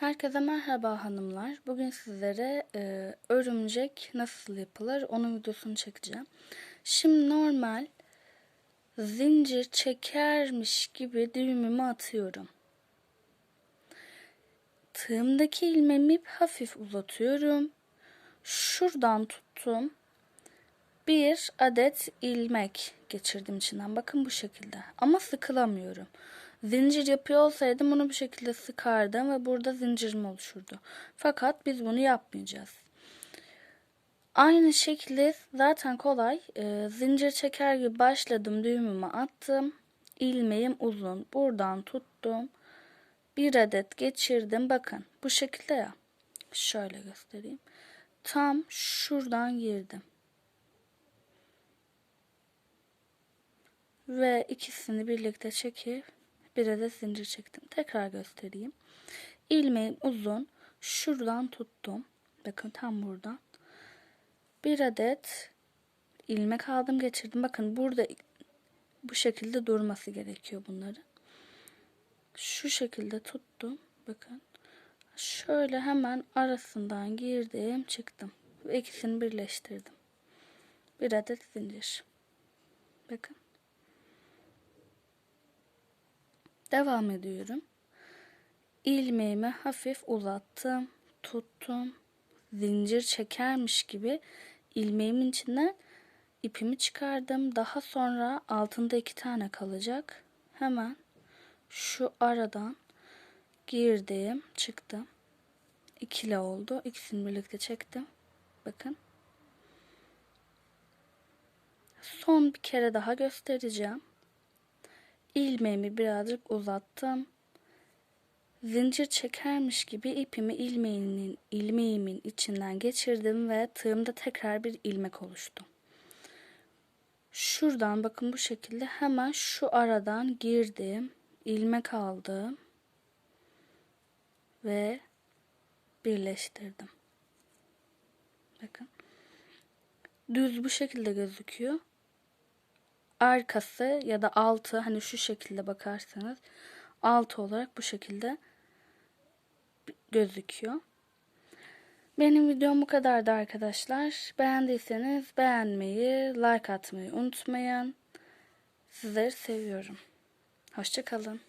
Herkese merhaba hanımlar. Bugün sizlere e, örümcek nasıl yapılır onun videosunu çekeceğim. Şimdi normal zincir çekermiş gibi düğümümü atıyorum. Tığımdaki ilmeğimi hafif uzatıyorum. Şuradan tuttum. Bir adet ilmek geçirdim içinden. Bakın bu şekilde. Ama sıkılamıyorum. Zincir yapıyor olsaydım bunu bu şekilde sıkardım ve burada zincirim oluşurdu. Fakat biz bunu yapmayacağız. Aynı şekilde zaten kolay. Ee, zincir çeker gibi başladım. Düğümümü attım. İlmeğim uzun. Buradan tuttum. Bir adet geçirdim. Bakın bu şekilde ya. Şöyle göstereyim. Tam şuradan girdim. Ve ikisini birlikte çekip bir adet zincir çektim. Tekrar göstereyim. İlmeğim uzun. Şuradan tuttum. Bakın tam buradan. Bir adet ilmek aldım geçirdim. Bakın burada bu şekilde durması gerekiyor bunların. Şu şekilde tuttum. Bakın. Şöyle hemen arasından girdim çıktım. Ve ikisini birleştirdim. Bir adet zincir. Bakın. Devam ediyorum. İlmeğimi hafif uzattım, tuttum. Zincir çekermiş gibi ilmeğimin içinden ipimi çıkardım. Daha sonra altında iki tane kalacak. Hemen şu aradan girdim, çıktım. İkili oldu. İkisini birlikte çektim. Bakın. Son bir kere daha göstereceğim ilmeğimi birazcık uzattım. Zincir çekermiş gibi ipimi ilmeğinin, ilmeğimin içinden geçirdim ve tığımda tekrar bir ilmek oluştu. Şuradan bakın bu şekilde hemen şu aradan girdim. ilmek aldım. Ve birleştirdim. Bakın. Düz bu şekilde gözüküyor arkası ya da altı hani şu şekilde bakarsanız altı olarak bu şekilde gözüküyor. Benim videom bu kadardı arkadaşlar. Beğendiyseniz beğenmeyi, like atmayı unutmayın. Sizleri seviyorum. Hoşçakalın.